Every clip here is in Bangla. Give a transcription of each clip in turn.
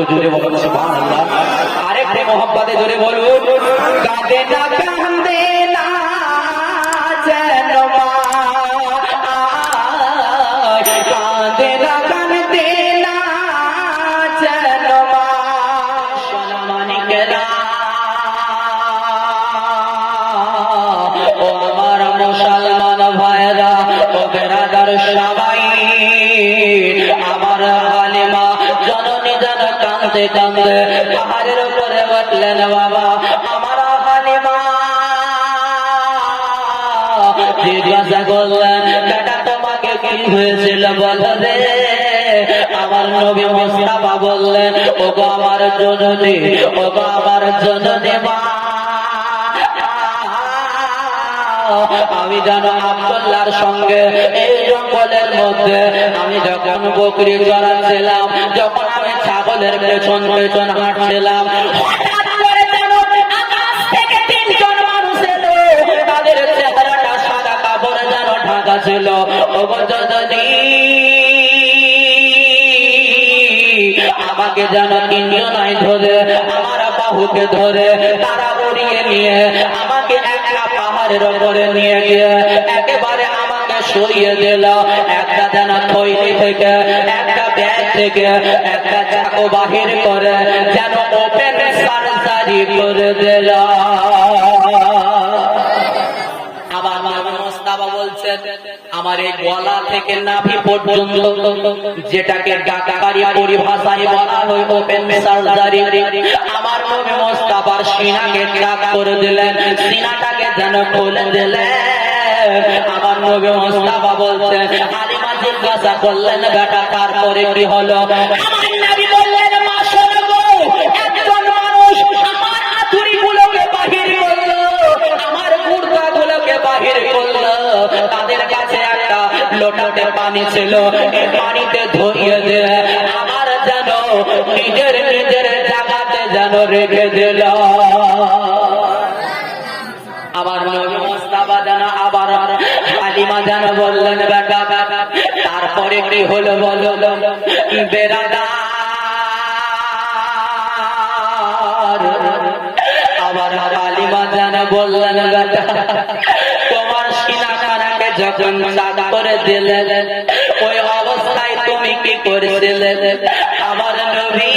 একটু জোরে বলুন সুবহানাল্লাহ। আরেকটু মোহাম্মতে জোরে বলুন। কাঁদে না কাঁদে না। কান্দে কান্দে পাহাড়ের উপরে উঠলেন বাবা, আমার হালিমা জিজ্ঞাসা করলেন, বেটা, তোমাকে কি হয়েছিল বলো আমার আমি যেন আব্দুল্লাহর সঙ্গে এই জঙ্গলের মধ্যে আমি যখন বকরি চড়াচ্ছিলাম, যখন ছাগলের পেছন পেছন হাঁটছিলাম। করে যেন তিনজন আমাকে তিনজনাই ধরে, আমার বাহুকে ধরে, তারা উড়িয়ে নিয়ে, আমাকে একটা পাহাড়ের ওপরে নিয়ে গিয়ে, একেবারে আমাকে সরিয়ে দিল। একটা যেন থৈলি থেকে, একটা ব্যাগ থেকে, একটা চাকু বাহির করে যেন ওপেন সার্জারি করে দিল। আমার এই গলা থেকে নাভি পর্যন্ত, যেটাকে ডাকারি পরিভাষায় বলা হয় ওপেন সার্জারি আমার নবী মুস্তাফার সিনাকে ডাক করে দিলেন। সিনাটাকে যেন খুলে দিলেন। আমার নবী মুস্তাফা বলছেন, হালিমা জিজ্ঞাসা করলেন, বেটা তারপরে কি হলো? আমার নবী বললেন মা শোনো একজন মানুষ আমার হাতুড়িগুলোকে বাহির করল, আমার গুর্দাগুলোকে বাহির করল। তাদের কাছে একটা লোটাতে পানি ছিল এই পানিতে ধরিয়ে দে আমার যেন নিজের নিজের জায়গাতে যেন রেখে দিল। আবার নবী যেন আবার বললেন, বেটা, তারপরে কি হলো বলো? আবার বললেন তোমার যখন করে দিলে, ওই অবস্থায় তুমি কি করেছিলে? আমার নবী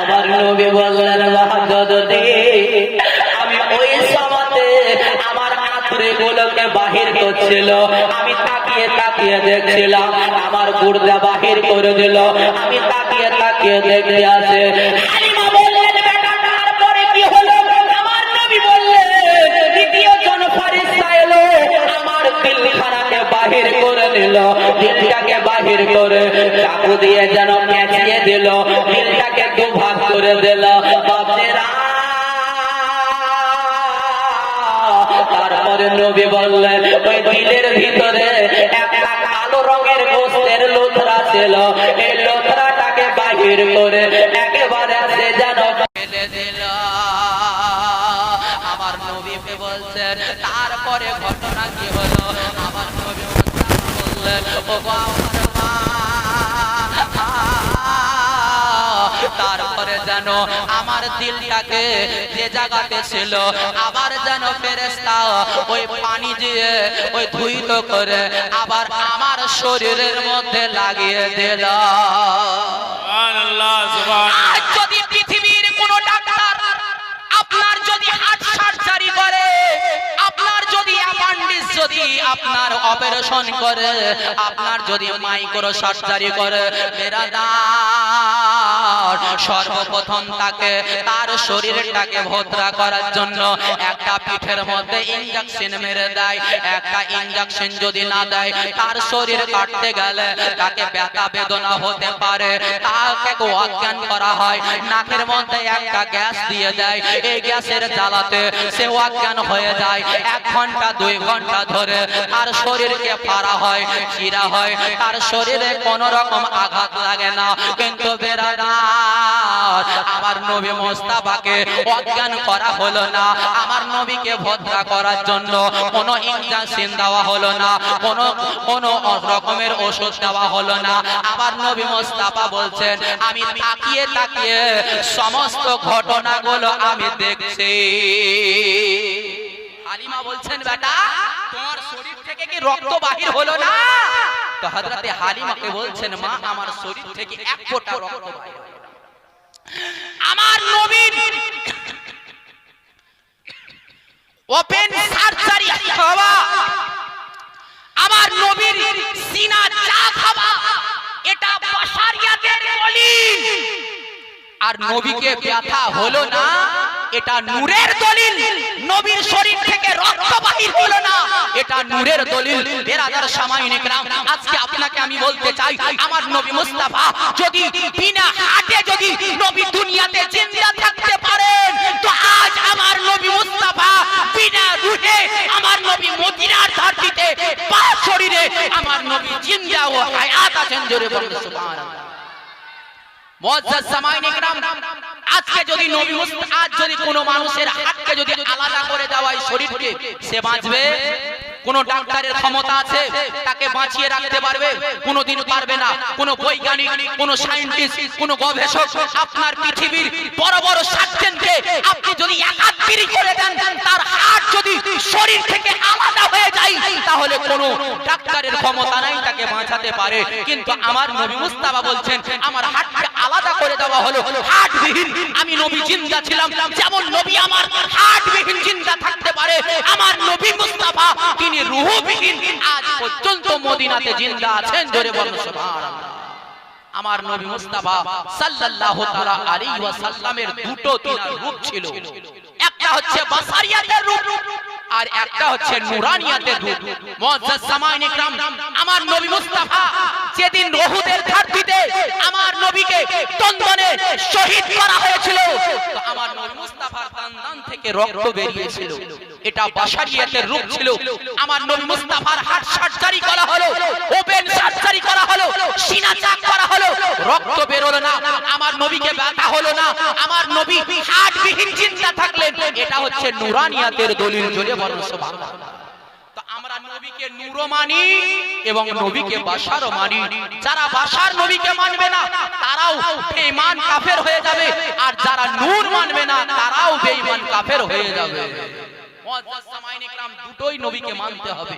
আমার নবী বললেন আমি ওই সমাতে আমার আত্রে গুলোকে বাহির করছিল। আমি তাকিয়ে তাকিয়ে দেখছিলাম, আমার গুর্দা বাহির করে দিল। আমি তাকিয়ে তাকিয়ে দেখতে আছে বাহির করে চাকু দিয়ে যেন দিল, দিলটাকে দুভাগ করে দিল নবী বললেন, ওই দিলের ভিতরে একটা কালো রঙের গোস্তের লোথরা ছিল। এই লোথরাটাকে বাহির করে একেবারে সে যেন ফেলে দিল। আমার নবী বলছেন, তারপরে ঘটনা কি হলো? আমার নবী বললেন ও তারপরে যেন আমার দিলটাকে যে জায়গাতে ছিল আবার যেন ফেরেস্তা ওই পানি দিয়ে ওই ধুইত করে আবার আমার শরীরের মধ্যে লাগিয়ে দিল যদি আপনার অপারেশন করে, আপনার যদি মাইক্রো সার্জারি করে বেরাদার সর্বপ্রথম তাকে তার শরীরটাকে ভদ্রা করার জন্য একটা পিঠের মধ্যে ইনজেকশন মেরে দেয়। একটা ইনজেকশন যদি না দেয়, তার শরীর কাটতে গেলে তাকে ব্যথা বেদনা হতে পারে। তাকে অজ্ঞান করা হয়, নাকের মধ্যে একটা গ্যাস দিয়ে দেয়। এই গ্যাসের জ্বালাতে সে অজ্ঞান হয়ে যায়। এক ঘণ্টা, দুই ঘণ্টা ধরে তার শরীরকে পারা হয় চিরা হয়, তার শরীরে কোন রকম আঘাত লাগে না। কিন্তু আমার নবী মোস্তাফাকে অজ্ঞান করা হলো না। আমার নবীকে ভদ্রা করার জন্য কোনো ইঞ্জেকশন দেওয়া হলো না, কোনো কোনো রকমের ওষুধ দেওয়া হলো না। আমার নবী মোস্তাফা বলছেন, আমি তাকিয়ে তাকিয়ে সমস্ত ঘটনাগুলো আমি দেখছি। হালিমা বলছেন, বেটা থেকে কি রক্ত বাহির হলো না? তো হযরতে হালিমাকে বলছেন, মা, আমার শরীর থেকে এক ফোঁটা রক্ত বাহির আমার নবীর ওপেন সার্জারি হওয়া আমার নবীর সিনা চাক হওয়া এটা বাশারিয়াতের বলি আর নবীকে ব্যথা হলো না? এটা নূরের দলিল। নবীর শরীর থেকে রক্ত বাহির হল না। এটা নূরের দলিল। বেরাদার সামাইন একরাম, আজকে আপনাকে আমি বলতে চাই, আমার নবী মুস্তাফা যদি বিনা হাতে যদি নবী দুনিয়াতে জিন্দা থাকতে পারেন তো আজ আমার নবী মুস্তাফা বিনা রুহে আমার নবী মদিনার ধরতিতে পা শরীরে আমার নবী জিন্দা ও হায়াত আছেন জোরে বলুন সুবহানাল্লাহ। আপনার পৃথিবীর বড় বড় আপনি যদি করে দেন, তার হাত যদি শরীর থেকে আলাদা হয়ে যায়, তাহলে কোন ডাক্তারের ক্ষমতা নাই, তাকে বাঁচাতে পারে। কিন্তু আমার নবী বলছেন, আমার হাতকে আলাদা করে দেওয়া হলো হাটবিহীন। আমি নবী জিন্দা ছিলাম। যেমন নবী আমার হাটবিহীন জিন্দা থাকতে পারে, আমার নবী মুস্তাফা, তিনি রুহবিহীন। আজ পর্যন্ত মদিনাতে জিন্দা আছেন, জোরে বলুন সুবহানাল্লাহ। আমার নবী মুস্তাফা সাল্লাল্লাহু তাআলা আলাইহি ওয়াসাল্লামের দুটো তিনার রূপ ছিল। একটা হচ্ছে বাসারিয়াতের রূপ আর একটা হচ্ছে নুরানিয়াতের রূপ মুআজ্জাজ সামাইন ইকরাম, আমার নবী মুস্তাফা যেদিন রহুদের ঘাটতিতে আমার নবীকে তন্দনে শহীদ করা হয়েছিল, তো আমার নবী মুস্তাফার তন্দন থেকে রক্ত বেরিয়েছিল। এটা বাসারিয়াতের রূপ ছিল। আমার নবী মুস্তাফার হার্ট সার্জারি করা হলো ওপেন সার্জারি করা হলো সিনা চাক করা হলো রক্ত বেরোলো না আমার নবীকে ব্যথা হলো না আমার নবী হার্টবিহীন চিন্তা থাকলেন। এটা হচ্ছে নুরানিয়াতের দলিল জোরে বলুন সুবহানাল্লাহ আমরা নবীকে নূরও মানি এবং নবীকে বাশারও মানি। যারা বাশার নবীকে মানবে না তারাও বেঈমান কাফের হয়ে যাবে। আর যারা নূর মানবে না তারাও বেঈমান কাফের হয়ে যাবে। দুটোই নবীকে মানতে হবে।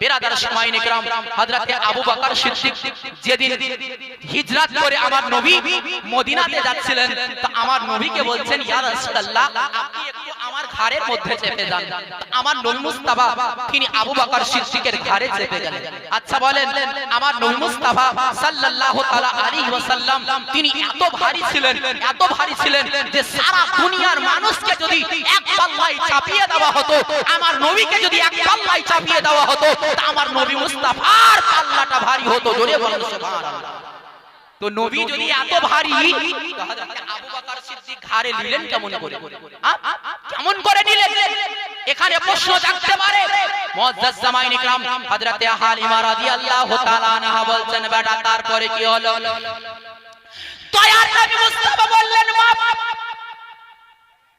বেরাদার সামাইন ইকরাম হযরতে আবু বকর সিদ্দিক যেদিন হিজরত করে আমার নবী মদিনাতে যাচ্ছিলেন। তো আমার নবীকে বলছেন ইয়া রাসূলুল্লাহ আপনি একটু ঘাড়ের মধ্যে চেপে যান। আমার নবী তিনি আবু বকর সিদ্দিকের ঘাড়ে চেপে গেলেন। আচ্ছা বলেন, আমার নবী সাল্লাল্লাহু তাআলা আলাইহি ওয়াসাল্লাম, তিনি এত ভারী ছিলেন, এত ভারী ছিলেন যে সারা দুনিয়ার মানুষকে যদি এক পাল্লায় চাপিয়ে দেওয়া হতো, আমার নবীকে যদি এক পাল্লায় চাপিয়ে দেওয়া হতো, তা আমার নবী মুস্তাফার পাল্লাটা ভারী হতো। জোরে বলুন সুবহানাল্লাহ। তো নবী যদি এত ভারী আবু বকর সিদ্দিক ঘাড়ে নিলেন কেমন করে? কেমন করে নিলেন? এখানে প্রশ্ন জাগতে পারে। মুআজ্জাজ জামাইন ইকরাম হযরতে হালিমা রাদিয়াল্লাহু তাআলা আনহা বলছেন বেটা তারপরে কি হলো? দয়ার নবী মুস্তাফা বললেন মা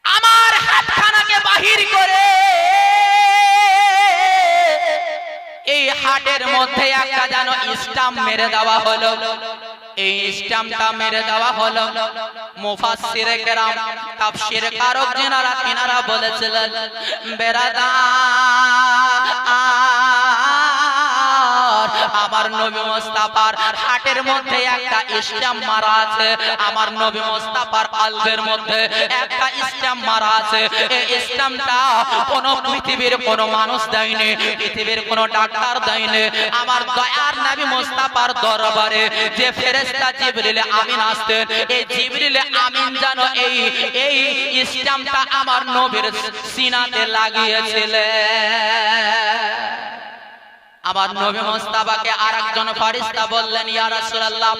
আমার হাতখানাকে বাহির করে এই হাটের মধ্যে একটা যেন স্টাম্প মেরে দেওয়া হলো। এই মেরে আমার নবী মুস্তাফার হাটের মধ্যে একটা স্ট্যাম্প মারা আছে। আমার নবী মুস্তাফার আলবের মধ্যে একটা স্ট্যাম্প মারা আছে। এই স্ট্যাম্পটা কোন পৃথিবীর কোন মানুষ দেয়নি, পৃথিবীর কোন ডাক্তার দেয়নি। আমার দয়ার নবী মুস্তাফার দরবারে যে ফেরেশতা জিবরিল আমিন আসতেন, এই জিবরিল আমিন যেন এই এই স্ট্যাম্পটা আমার নবীর সিনাতে লাগিয়েছিলেন। আমার নবী মুস্তাফাকে আরেকজন ফেরেশতা বললেন, ইয়া রাসূলুল্লাহ,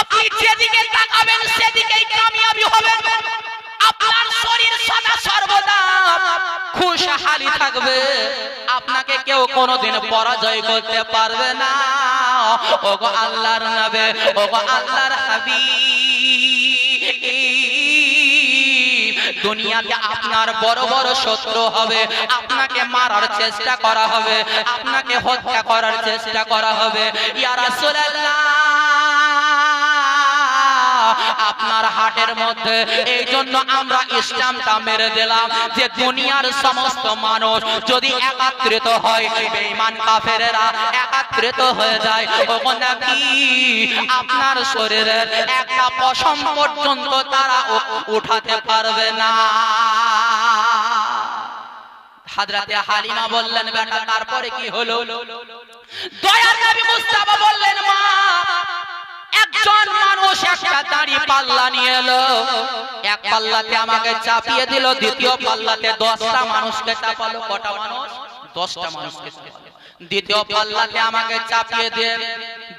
আপনি যেদিকে তাকাবেন সেদিকেই কামিয়াবি হবেন আপনার শরীর সদা সর্বদা খুশহালি থাকবে। আপনাকে কেউ কোনোদিন পরাজয় করতে পারবে না। ওগো আল্লাহর নবী, ওগো আল্লাহর হাবিব। দুনিয়াতে আপনার বড় বড় শত্রু হবে। আপনাকে মারার চেষ্টা করা হবে। আপনাকে হত্যা করার চেষ্টা করা হবে। ইয়া রাসূলুল্লাহ, আপনার হাটের মধ্যে এই জন্য আমরা ইসলামটা মেরে দিলাম যে দুনিয়ার সমস্ত মানুষ যদি একাত্রিত হয়, বেঈমান কাফেরেরা একাত্রিত হয়ে যায়। ওগো নবী আপনার শরীরের একটা পশম পর্যন্ত তারা উঠাতে পারবে না। হাজরাতে হালিমা বললেন, বেটা, তারপরে কি হলো? দয়ার নবী মুস্তাফা বললেন, মা, একজন মানুষ একটা দাড়ি পাল্লা নিয়ে এলো। এক পাল্লাতে আমাকে চাপিয়ে দিল, দ্বিতীয় পাল্লাতে দশটা মানুষকে চাপালো। কটা মানুষ? দশটা মানুষকে চাপালো। দ্বিতীয় পাল্লাতে আমাকে চাপিয়ে দিয়ে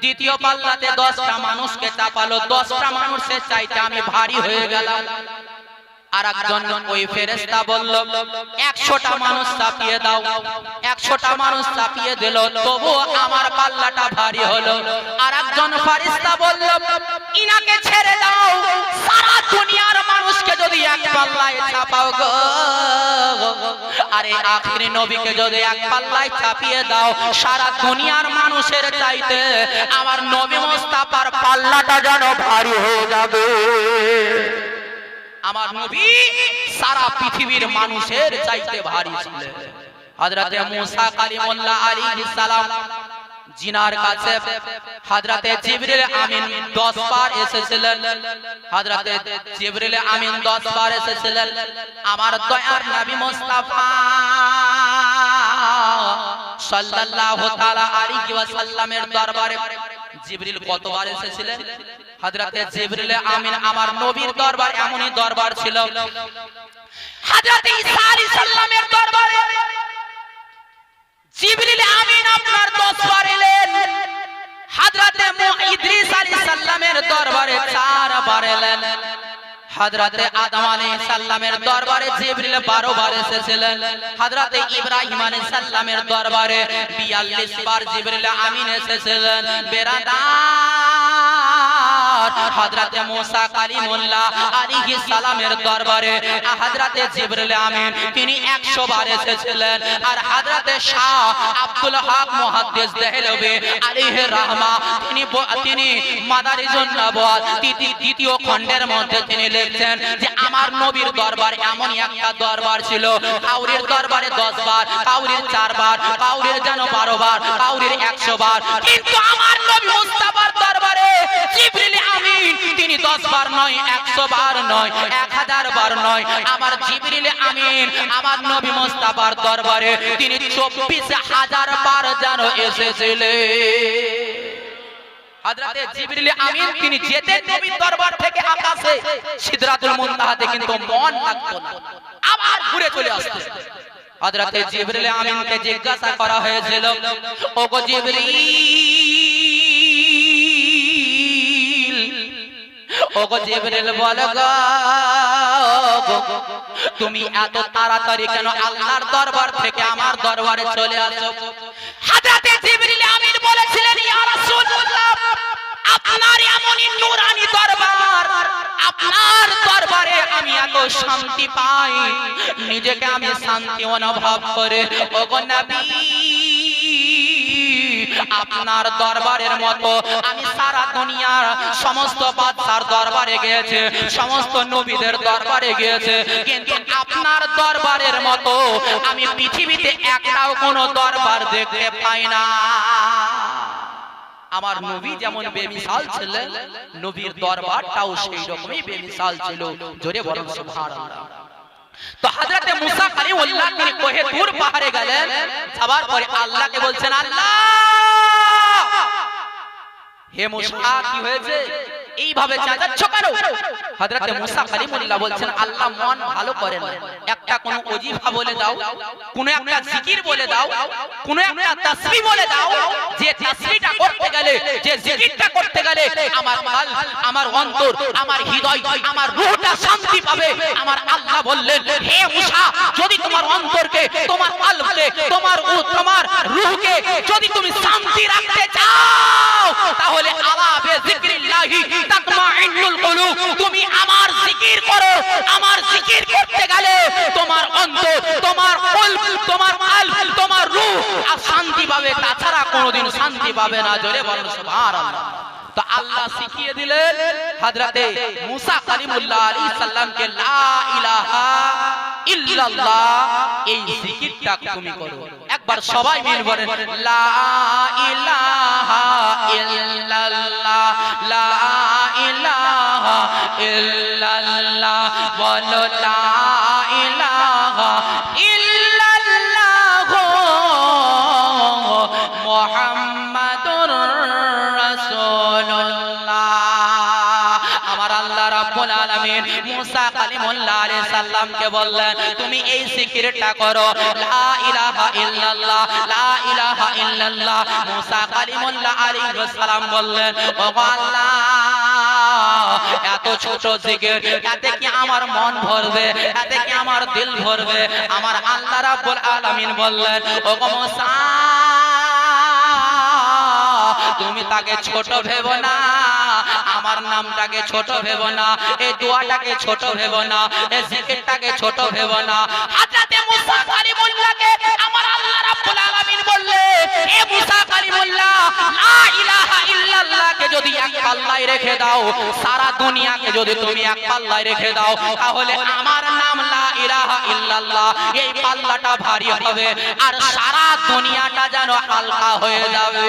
দ্বিতীয় পাল্লাতে দশটা মানুষকে চাপালো। দশটা মানুষের চাইতে আমি ভারী হয়ে গেলাম। আর একজন ছেড়ে দাও। সারা দুনিয়ার যদি এক পাল্লায় চাপাও গো। আরে আখিরি নবীকে যদি এক পাল্লায় চাপিয়ে দাও, সারা দুনিয়ার মানুষের চাইতে আমার নবী মোস্তাফার পাল্লাটা যেন ভারী হয়ে যাবে। আমার নবী সারা পৃথিবীর মানুষের চাইতে ভারী ছিলেন। হযরতে মুসা কালিমুল্লাহ আলাইহিস সালাম জিনার কাছে হযরতে জিবরিল আমিন 10 বার এসেছিলেন। হযরতে জিবরিল আমিন 10 বার এসেছিলেন। আমার দয়ার নবী মুস্তাফা সাল্লাল্লাহু তাআলা আলাইহি ওয়াসাল্লামের দরবারে জিবরিল কতবার এসেছিলেন? হযরতে জিবরিল আমিন আমার নবীর দরবার এমনই দরবার ছিল। হযরতে ঈসা আলাইহিস সালামের দরবারে জিবরিল আমিন আপনার 10 বার এলেন হযরতে ইদ্রিস আলাইহিস সালামের দরবারে 4 বার এলেন। হযরতে আদম আলাইহিস সালামের দরবারে জিবরিল 12 বার এসেছিলেন। হযরতে ইব্রাহিম আলাইহিস সালামের দরবারে 42 বার জিবরিল আমিন এসেছিলেন। হযরতে কালিমুল্লাহ আলাইহিস সালামের দরবারে হযরতে জিবরিল আমিন, তিনি 100 বার এসেছিলেন। আর হযরতে শাহ আব্দুল মুহাদ্দিস দেহলভী আলাইহির রাহমা, তিনি তিনি মাদারিজুন খণ্ডের মধ্যে তিনি লিখছেন যে, আমার নবীর দরবার এমনই একটা দরবার ছিল। কাউরির দরবারে 10 বার, কাউরির 4 বার, কাউরির যেন 12 বার, কাউরির 100 বার। কিন্তু আমার নবী মুস্তাফার দরবারে জিবরিল আমিন, তিনি 10 বার নয় 100 বার নয় 1000 বার নয়। আমার জিবরিল আমিন, আমার নবী মুস্তাফার দরবারে তিনি 24000 বার যেন এসেছিলেন। হযরতে জিবরিল আমিন, তিনি যেতেন নবীর দরবার থেকে আকাশে, সিদরাতুল মুনতাহাতে কিন্তু মন লাগতো না। আবার ঘুরে চলে আসতেন হযরতে জিবরিল আমিনকে জিজ্ঞাসা করা হয়েছিল, ওগো জিবরিল তুমি এত তাড়াতাড়ি কেন আল্লাহর দরবার থেকে আমার দরবারে চলে আসো? বলেছিলেন আপনার দরবার আমি এত শান্তি পাই, নিজেকে আমি শান্তি অনুভব করে। আপনার দরবারের মতো আমি সারা দুনিয়ার সমস্ত বাদশার দরবারে গিয়েছে, সমস্ত নবীদের দরবারে গিয়েছে। কিন্তু আপনার দরবারের মতো আমি পৃথিবীতে একটাও কোনো দরবার দেখতে পাই না। আমার নবী যেমন বেমিসাল ছিলেন, নবীর দরবারটাও সেই রকমই বেমিসাল ছিল। জোরে বরং সুবহানাল্লাহ। তো হযরতে মুসা কালিমুল্লাহ তিনি কোহে তুর পাহাড়ে গেলেন, যাবার পরে আল্লাহকে বলছেন, আল্লাহ! হে মুসা কি হয়েছে এইভাবে চাচাচ্ছ কেন হযরতে মুসা কালিমুল্লাহ বলছেন আল্লাহ মন ভালো করে না একটা কোন ওজিফা বলে দাও কোন একটা জিকির বলে দাও কোন একটা তাসবিহ বলে দাও যে তাসবিহটা করতে গেলে যে জিকিরটা করতে গেলে আমার কাল আমার অন্তর আমার হৃদয় আমার রূহটা শান্তি পাবে। আমার আল্লাহ বললেন হে মুসা যদি তোমার অন্তরকে তোমার কলবকে তোমার তোমার রূহকে যদি তুমি শান্তি রাখতে চাও তাহলে আলা বে কুলুব তুমি আমার জিকির করো, আমার জিকির করতে গেলে তোমার অন্তর তোমার কলব তোমার কাল তোমার রূহ আর শান্তি পাবে, তাছাড়া কোনোদিন শান্তি পাবে না, জোরে বলেন সুবহানাল্লাহ। তো আল্লাহ শিখিয়ে দিলেন, হযরতে মুসা কালিমুল্লাহ আলাইহিস সালামকে, লা ইলাহা ইল্লাল্লাহ এই জিকিরটা তুমি করো। একবার সবাই মিলে বলেন, লা ইলাহা ইল্লাল্লাহ ইল্লাল্লাহ, বলো লা ইলাহা ইল্লাল্লাহ। মুহাম্মাদুর রাসূলুল্লাহ। আমার আল্লাহ রাব্বুল আলামিন মুসা কালিমুল্লাহ আলাইহিস সালামকে বললেন, তুমি এই জিকিরটা করো, লা ইলাহা ইল্লাল্লাহ, লা ইলাহা ইল্লাল্লাহ। মুসা কালিমুল্লাহ আলাইহিস সালাম বললেন ও আল্লাহ এত ছোট জিকির, এতে কি আমার মন ভরবে, এতে কি আমার দিল ভরবে? আমার আল্লাহ রাব্বুল আলামিন বললেন ও গো মুসা, তুমি তাকে ছোট ভেবো না, আমার নামটাকে ছোট ভেবো না, এই দোয়াটাকে ছোট ভেবো না, এই জিকিরটাকে ছোট ভেবো না। হযরতে মুসা কালিমুল্লাহকে আমার আল্লাহ রাব্বুল আলামিন বললে এ মুসা কালিমুল্লাহ রেখে দাও, সারা দুনিয়াকে যদি তুমি এক রেখে দাও, তাহলে আমার নাম লা ইলাহা ইল্লাল্লাহ। এই পাল্লাটা ভারী হবে আর সারা দুনিয়াটা যেন হালকা হয়ে যাবে।